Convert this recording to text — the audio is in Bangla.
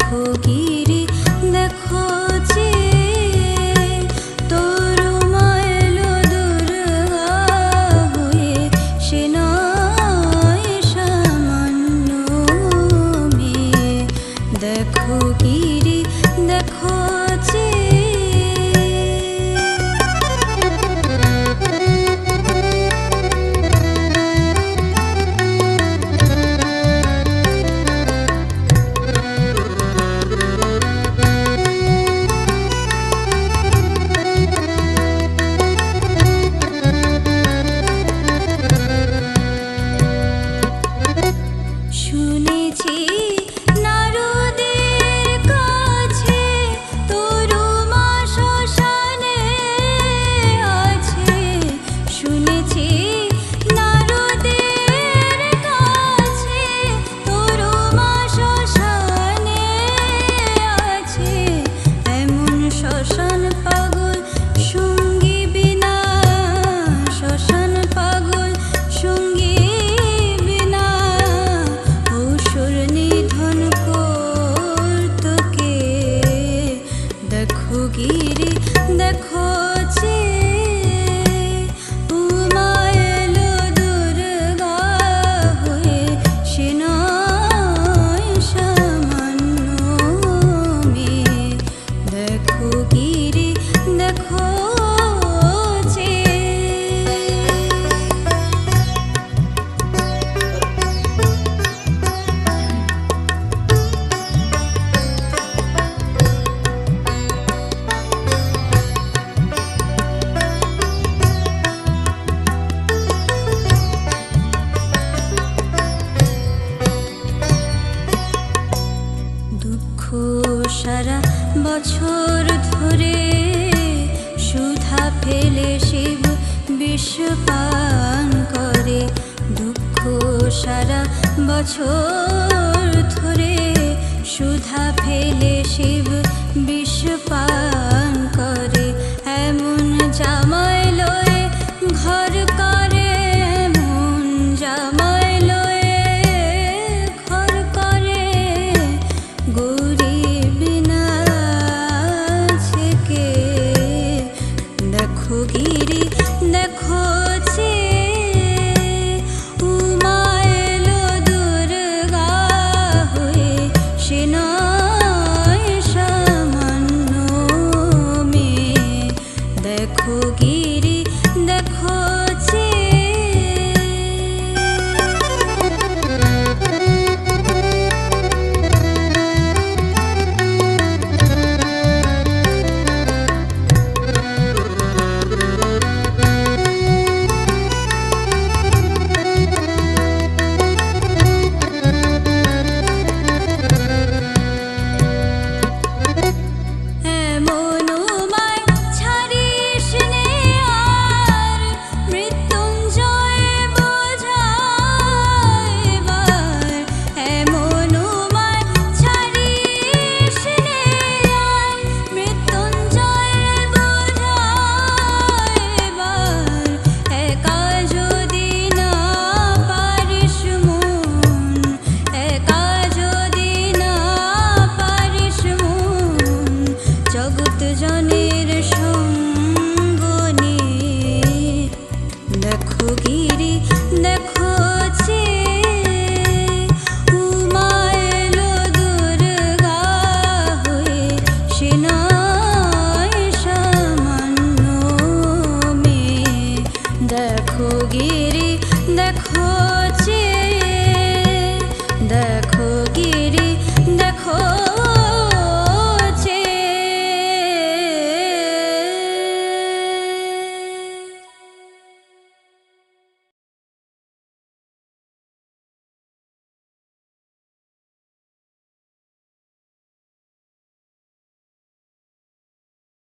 দেখো গিরি দেখো যে বছর ধরে সুধা ফেলে শিব বিশ্বপান করে। দুঃখ সারা বছর ধরে সুধা ফেলে শিব বিশ্বপান করে। এমন জামাই লই